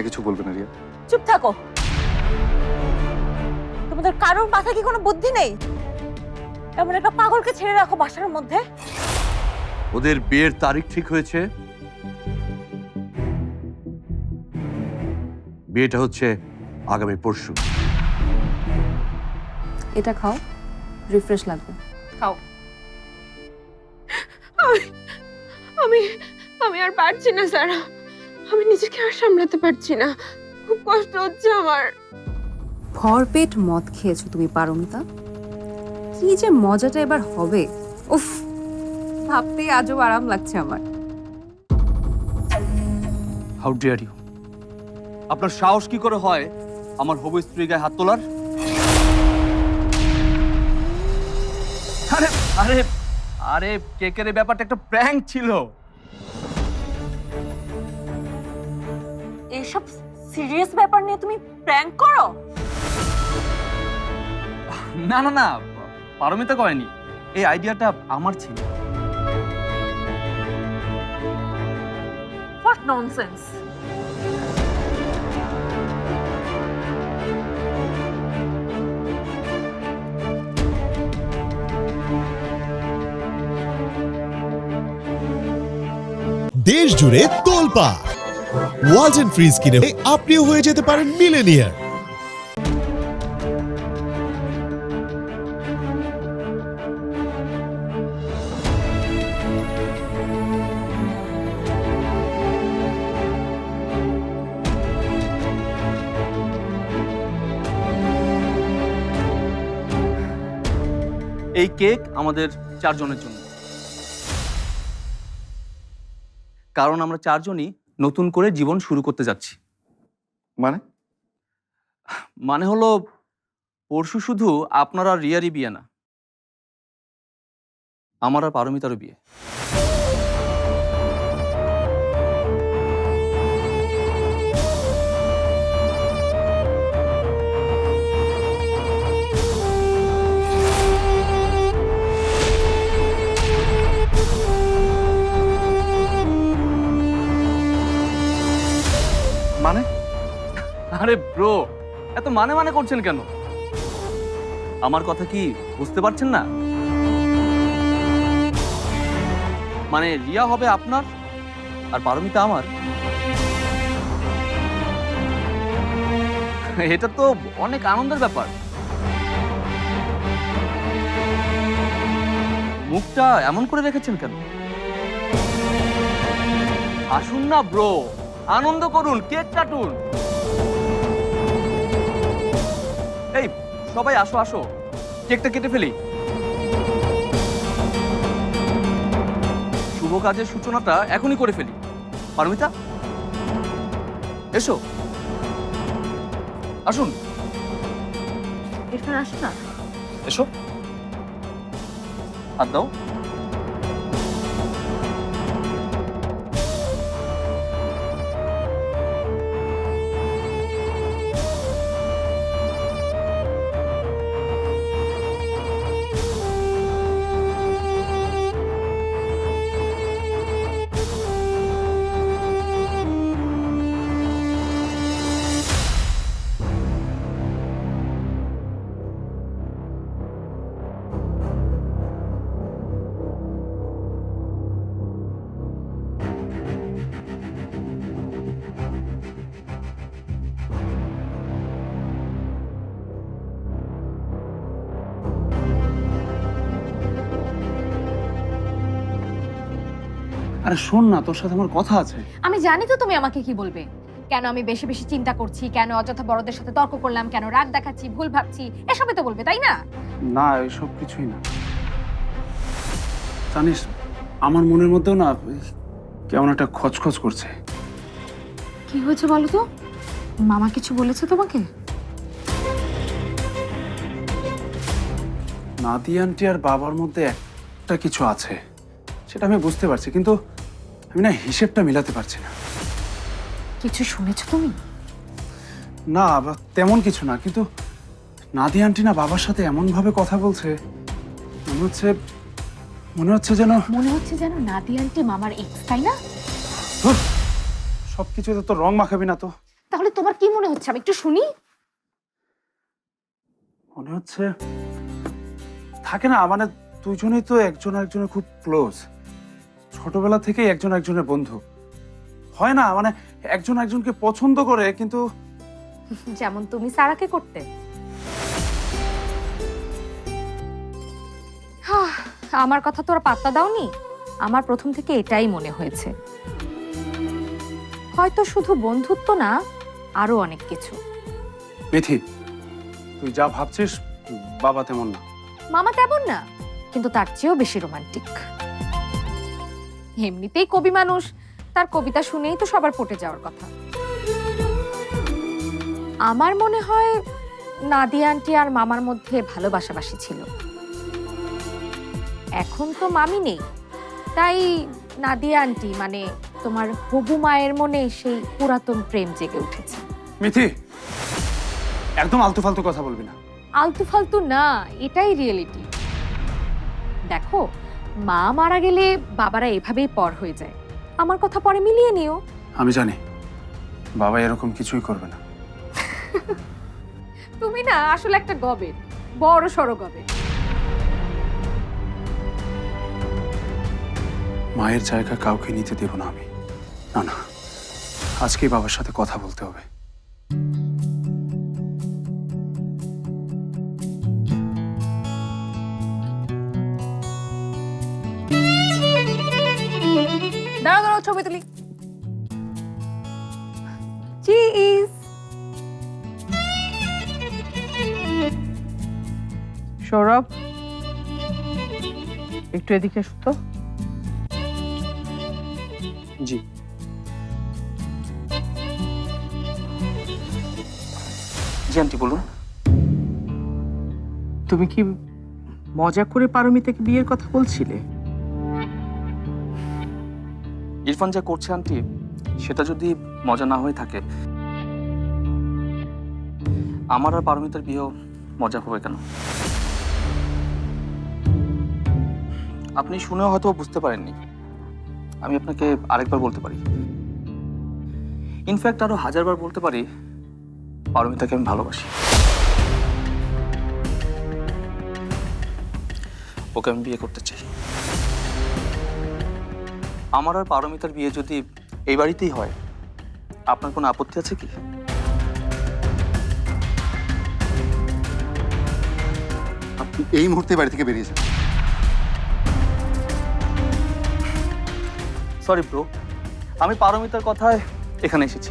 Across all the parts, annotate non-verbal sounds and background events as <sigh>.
ভাইয়া কিছু বলবে না রিয়া। চুপ থাকো। তোমাদের কারোর মাথায় কি কোনো বুদ্ধি নেই? এমন একটা পাগলকে ছেড়ে রাখো বাসার মধ্যে। ওদের বিয়ের তারিখ ঠিক হয়েছে। বিয়েটা হচ্ছে আগামী পরশু। এটা খাও রিফ্রেশ লাগবে। খাও। আমি আমি আমি আর পারছি না স্যার আমি নিজেকে আর সামলাতে পারছি না। খুব কষ্ট হচ্ছে আমার। ভরপেট মদ খেয়েছো তুমি পারমিতা। কি যে মজাটা এবার হবে। উফ ভাবতেই আজও আরাম লাগছে আমার। হাউ ডিয়ার ইউ আপনার সাহস কি করে হয় আমার হবু স্ত্রী গায়ে হাত তোলার? আরে আরে আরে কেকের ব্যাপারটা একটা প্র্যাঙ্ক ছিল? এইসব সিরিয়াস ব্যাপার নিয়ে তুমি প্র্যাঙ্ক করো? না না না পারমিতা করেনি। এই আইডিয়াটা আমার ছিল। হোয়াট ননসেন্স দেশ জুড়ে তোলপা ওয়ালটন ফ্রিজ কিনে আপনিও হয়ে যেতে পারেন মিলেনিয়ার। এই কেক আমাদের চারজনের জন্য। কারণ আমরা চারজনই নতুন করে জীবন শুরু করতে যাচ্ছি। মানে? মানে হলো পরশু শুধু আপনার আর রিয়ারই বিয়ে না। আমার আর পারমিতারও বিয়ে। আরে ব্রো এত মানে মানে করছেন কেন? আমার কথা কি বুঝতে পারছেন না? মানে রিয়া হবে আপনার আর পারমিতা আমার? এটা তো অনেক আনন্দের ব্যাপার। মুখটা এমন করে রেখেছেন কেন? আসুন না ব্রো আনন্দ করুন, কেক কাটুন। এই সবাই আসো আসো। কেকটা কেটে ফেলি। শুভ কাজের সূচনাটা এখনই করে ফেলি। পারমিতা? এসো। আসুন। এখানে আসো না। এসো। হাত দাও। আরে শোন না তোর সাথে আমার কথা আছে। আমি জানি তো তুমি আমাকে কি বলবে। কেন আমি বেশি বেশি চিন্তা করছি কেন অযথা বড়দের সাথে তর্ক করলাম কেন রাগ দেখাচ্ছি ভুল ভাবছি এসবই তো বলবে তাই না? না এসব কিছুই না। জানিস আমার মনের মধ্যেও না কেমন একটা খচখচ করছে। কি হয়েছে বলো তো? মামা কিছু বলেছে তোমাকে? নাদি আন্টি আর বাবার মধ্যে একটা কিছু আছে সেটা আমি বুঝতে পারছি কিন্তু আমি না হিসেবটা মিলাতে পারছি না। কিছু শুনেছো তুমি? না বা তেমন কিছু না কিন্তু নাদি আন্টি না বাবার সাথে এমন ভাবে কথা বলছে মনে হচ্ছে মনে হচ্ছে যেন মনে হচ্ছে যেন নাদি আন্টি মামার এক্স তাই না? ধুর, সবকিছুতে তো রং মাখাবি না তো। তাহলে তোমার কি মনে হচ্ছে? আমি একটু শুনি। মনে হচ্ছে থাকে না মানে দুজনেই তো একজন একজনের খুব ক্লোজ ছোটবেলা থেকেই একজন একজনের বন্ধু। হয় না মানে একজন একজনকে পছন্দ করে কিন্তু <laughs> যেমন তুমি সারাকে করতে। আমার কথা তোরা পাত্তা দাওনি। আমার প্রথম থেকে এটাই মনে হয়েছে। হয়তো শুধু বন্ধুত্ব না আরও অনেক কিছু। মিথি তুই যা ভাবছিস বাবা তেমন না। মামা তেমন না কিন্তু তার চেয়েও বেশি রোমান্টিক। এমনিতেই কবি মানুষ তার কবিতা শুনেই তো সবার পটে যাওয়ার কথা। আমার মনে হয় নাদিয়া আন্টি আর মামার মধ্যে ভালোবাসাবাসি ছিল। এখন তো মামি নেই। তাই নাদিয়া আন্টি মানে তোমার হবু মায়ের মনে সেই পুরাতন প্রেম জেগে উঠেছে। মিথি একদম আলতু ফালতু কথা বলবি না। আলতু ফালতু না এটাই রিয়েলিটি। দেখো মা মারা গেলে বাবারা এভাবেই পর হয়ে যায়। আমার কথা পরে মিলিয়ে নিও। আমি জানি বাবা এরকম কিছুই করবে না। <laughs> তুমি না আসলে একটা গবের বড় সড়ো গবের মায়ের জায়গা কাউকে নিতে দেব না আমি। না না আজকেই বাবার সাথে কথা বলতে হবে। ছবি তুলি চিজ সৌরভ একটু এদিকে তো। জি। জি আন্টি বলুন। তুমি কি মজা করে পারমিতাকে বিয়ের কথা বলছিলে? ইরফান যা করছে, আন্টি, সেটা যদি মজা না হয়ে থাকে, আমার আর পারমিতার বিয়েও মজা হবে কেন? আপনি শুনেও হয়তো বুঝতে পারেননি। আমি আপনাকে আরেকবার বলতে পারি। ইনফ্যাক্ট আরও হাজারবার বলতে পারি, পারমিতাকে আমি ভালোবাসি। ওকে আমি বিয়ে করতে চাই। আমার আর পারমিতার বিয়ে যদি এই বাড়িতেই হয় আপনার কোনো আপত্তি আছে কি? আপনি এই মুহূর্তে বাড়ি থেকে বেরিয়েছেন সরি ব্রো আমি পারমিতার কথায় এখানে এসেছি।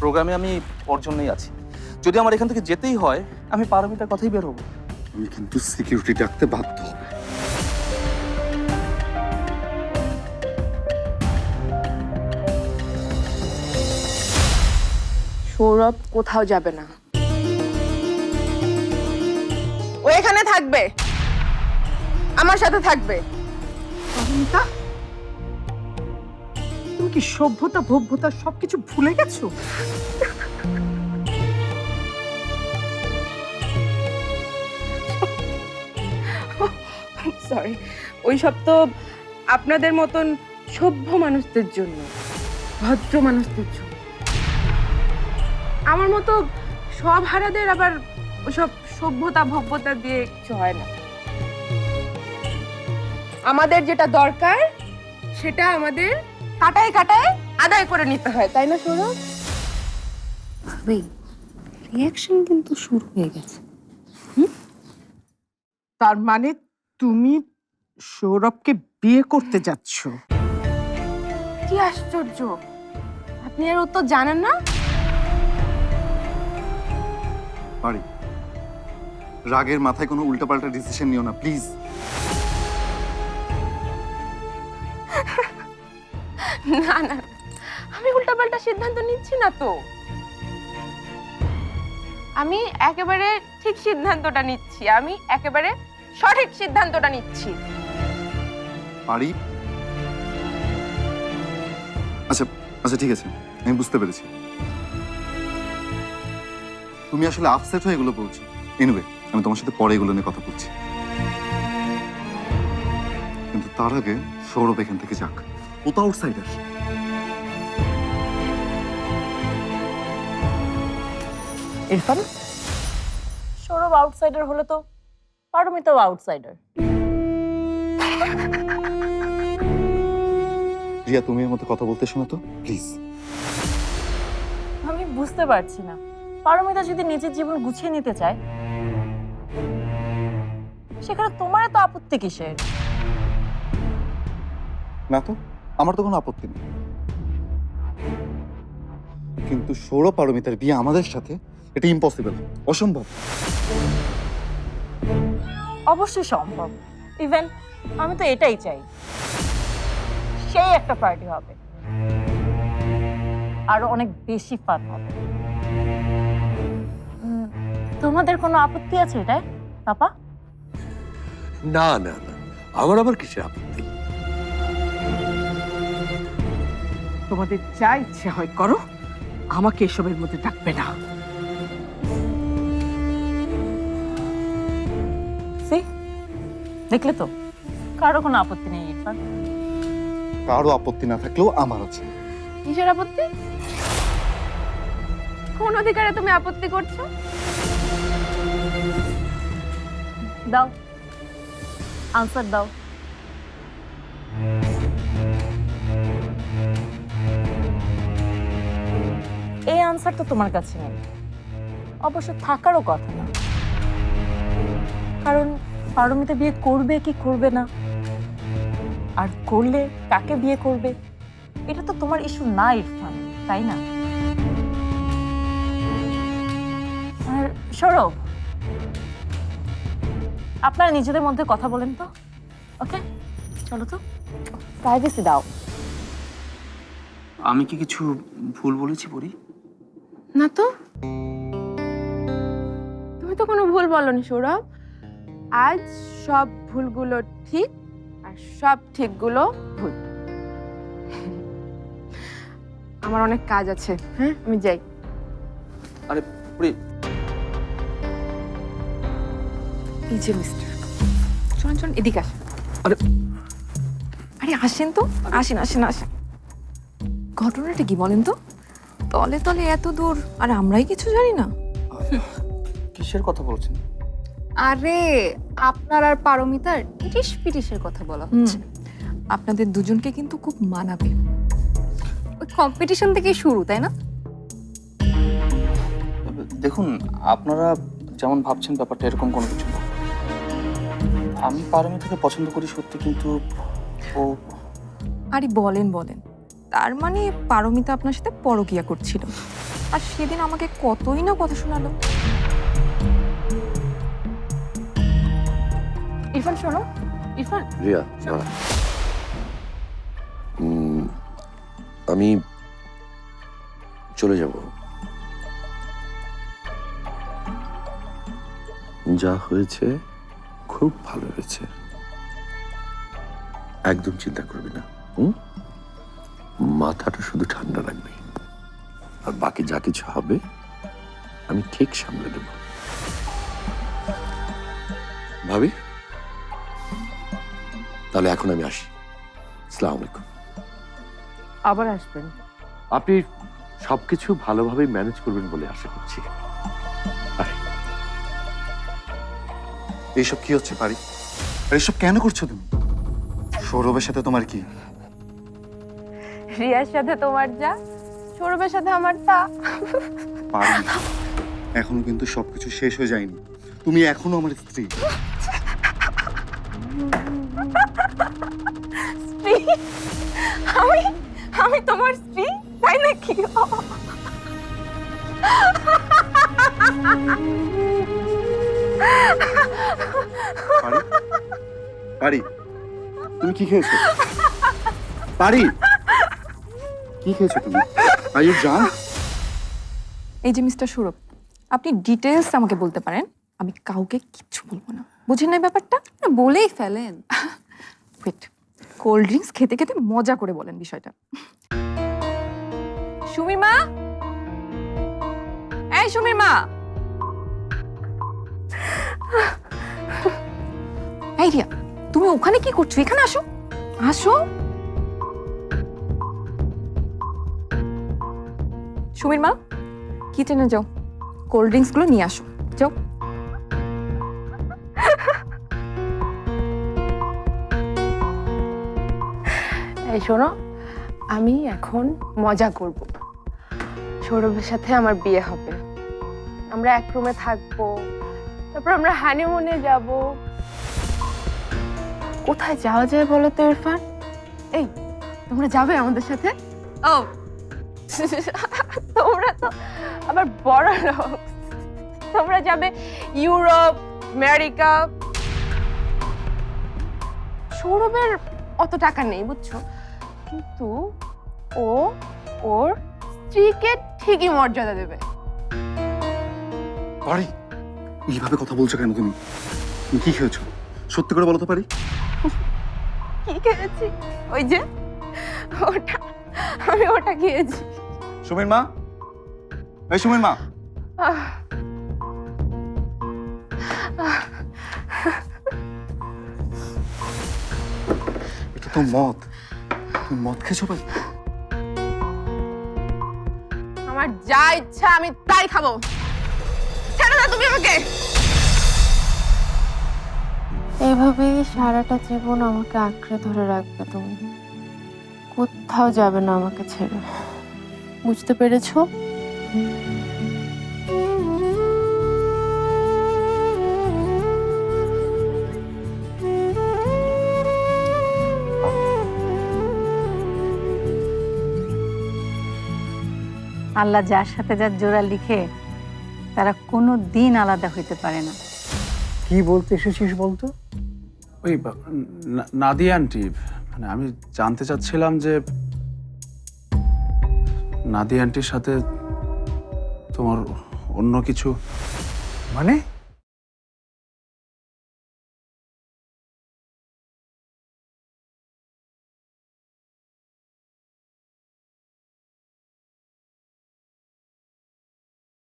প্রোগ্রামে আমি ওর জন্যই আছি। যদি আমার এখান থেকে যেতেই হয় আমি পারমিতার কথাই বের হব। আমি কিন্তু সিকিউরিটি ডাকতে বাধ্য হবে। সৌরভ কোথাও যাবে না। ও এখানে থাকবে। আমার সাথে থাকবে। তুমি কি সভ্যতা ভব্যতা সবকিছু ভুলে গেছো? সরি ওই সব তো আপনাদের মতন সভ্য মানুষদের জন্য ভদ্র মানুষদের জন্য। আমার মতো সব হারাদের আবার ওসব সভ্যতা ভব্যতা দিয়ে কিছু হয় না। আমাদের যেটা দরকার সেটা আমাদের কাটায় কাটায় আদায় করে নিতে হয় তাই না সৌরভ? ভাবি রিয়াকশন কিন্তু শুরু হয়ে গেছে। তার মানে তুমি সৌরভকে বিয়ে করতে যাচ্ছ। কি আশ্চর্য! আপনি এর উত্তর জানেন না? বাড়ি রাগের মাথায় কোনো উল্টাপাল্টা ডিসিশন নিও না প্লিজ না না। আমি উল্টাপাল্টা সিদ্ধান্ত নিচ্ছি না তো। আমি একেবারে ঠিক সিদ্ধান্তটা নিচ্ছি। আমি একেবারে সঠিক সিদ্ধান্তটা নিচ্ছি। পারি? আচ্ছা আচ্ছা ঠিক আছে। আমি বুঝতে পেরেছি। তুমি আসলে আপসেট হয়ে এগুলো বলছো। এনিওয়ে আমি তোমার সাথে পরে এগুলো নিয়ে কথা বলছি। কিন্তু তার আগে সৌরভ এখান থেকে যাক। ও তো আউটসাইডার ইরফান? সৌরভ আউটসাইডার হলে তো পারমিতাও আউটসাইডার রিয়া তুমি এর মধ্যে কথা বলতে শোনো তো প্লিজ আমি বুঝতে পারছি না। পারমিতা যদি নিজের জীবন গুছিয়ে নিতে চায় সেখানে তোমার তো আপত্তি কিসের? না তো আমার তো কোনো আপত্তি নেই। কিন্তু সৌরভ পারমিতার বিয়ে আমাদের সাথে এটা ইম্পসিবল অসম্ভব। অবশ্যই সম্ভব। ইভেন আমি তো এটাই চাই সেই একটা পার্টি হবে। আরও অনেক বেশি ফান হবে। তোমাদের কোনো আপত্তি আছে এটাই পাপা? না না না আমার আবার কিসের আপত্তি? তোমাদের যা ইচ্ছে হয় করো আমাকে এসবের মধ্যে ডাকবে না। সি দেখলে তো? কারও কোনো আপত্তি নেই ইরফান কারও আপত্তি না থাকলেও আমার আছে। কিসের আপত্তি? কোন অধিকারে তুমি আপত্তি করছ? দাও। আনসার দাও। এই আনসার তো তোমার কাছে নেই। অবশ্য থাকারও কথা না। কারণ পারমিতা বিয়ে করবে কি করবে না? আর করলে কাকে বিয়ে করবে? এটা তো তোমার ইস্যু না, ইরফান, তাই না? আর সৌরভ আপনারা নিজেদের মধ্যে কথা বলেন তো। ওকে চলো তো। প্রাইভেসি দাও। আমি কি কিছু ভুল বলেছি পরি না তো। তুমি তো কোনো ভুল বলনি সৌরভ। আজ সব ভুলগুলো ঠিক আর সব ঠিকগুলো ভুল। আমার অনেক কাজ আছে হ্যাঁ? আমি যাই। আরে পরি এই যে মিস্টার এদিকে আসেন। আরে আরে আসেন তো। আসেন আসেন আসেন। ঘটনাটা কি বলেন তো? তলে তলে এত দূর আর আমরাই কিছু জানি না। কিসের কথা বলছেন? আরে আপনার আর পারমিতার ইটিস পিটিসের কথা বলা হচ্ছে। আপনাদের দুজনকে কিন্তু খুব মানাবে। ওই কম্পিটিশন থেকেই শুরু তাই না? দেখুন আপনারা যেমন ভাবছেন ব্যাপারটা এরকম কোনো কিছু আমি পারমিতাকে পছন্দ করি সত্যি কিন্তু ও আরে বলেন বলেন। তার মানে পারমিতা আপনার সাথে পরকিয়া করছিল। আর সেদিন আমাকে কতই না কথা শোনালো। ইরফান শোনো। ইরফান। রিয়া। আমি চলে যাব। যা হয়েছে খুব ভালো হয়েছে। একদম চিন্তা করবি না হুম? মাথাটা শুধু ঠান্ডা রাখবি। আর বাকি যা কিছু হবে আমি ঠিক সামলে দেব ভাবি? তাহলে এখন আমি আসি। সালাম আলাইকুম। আবার আসবেন। আপনি সবকিছু ভালোভাবে ম্যানেজ করবেন বলে আশা করছি। এইসব কি হচ্ছে পারি? আর এইসব কেন করছ তুমি? সৌরভের সাথে তোমার কি? রিয়ার সাথে তোমার যা সৌরভের সাথে আমার তা। পারি। এখনও কিন্তু সবকিছু শেষ হয়ে যায়নি। তুমি এখনও আমার স্ত্রী। স্ত্রী? আমি আমি তোমার স্ত্রী? তাই নাকি? পারি? পারি। তুমি কি খেয়েছো? পারি। কি খেয়েছো তুমি? আর ইউ জান এই যে মিস্টার সৌরভ আপনি ডিটেলস আমাকে বলতে পারেন আমি কাউকে কিচ্ছু বলব না। বুঝেন না ব্যাপারটা? না, বলেই ফেলেন। ওয়েট কোল্ড ড্রিঙ্কস খেতে খেতে মজা করে বলেন বিষয়টা। সুমির মা এই সুমির মা এই রিয়া, তুমি ওখানে কি করছ? এখানে আসো। আসো। সুমির মা, কিচেনে যাও। কোল্ড ড্রিঙ্কসগুলো নিয়ে আসো। যাও। এই শোনো, আমি এখন মজা করব। সৌরভের সাথে আমার বিয়ে হবে। আমরা এক রুমে থাকব। তারপর আমরা হানিমুনে যাব। কোথায় যাওয়া যায় বলো তো ইরফান? এই তোমরা যাবে আমাদের সাথে? ও। <laughs> তোমরা তো আবার বড় লোক। তোমরা যাবে ইউরোপ আমেরিকা। সৌরভের অত টাকা নেই বুঝছ? কিন্তু ও ওর স্ত্রীকে ঠিকই মর্যাদা দেবে। পারি এইভাবে কথা বলছো কেন তুমি? তুমি কি খেয়েছো? সত্যি করে বলো তো পারি। কি খেয়েছি? ওই যে ওটা আমি ওটা খেয়েছি। সুমির মা? এই সুমির মা। এটা তো মদ। তুমি মদ খেয়েছো ভাই আমার যা ইচ্ছা আমি তাই খাব। ছেড়ে তুমি আমাকে। এভাবে সারাটা জীবন আমাকে আঁকড়ে ধরে রাখবে তুমি। কোথাও যাবে না আমাকে ছেড়ে। বুঝতে পেরেছ? আল্লাহ যার সাথে যার জোড়া লিখে তারা কোনো দিন আলাদা হইতে পারে না। কি বলতে এসেছিস বলতো? ওই নাদি আন্টি মানে আমি জানতে চাচ্ছিলাম যে নাদিয়া আন্টির সাথে তোমার অন্য কিছু মানে?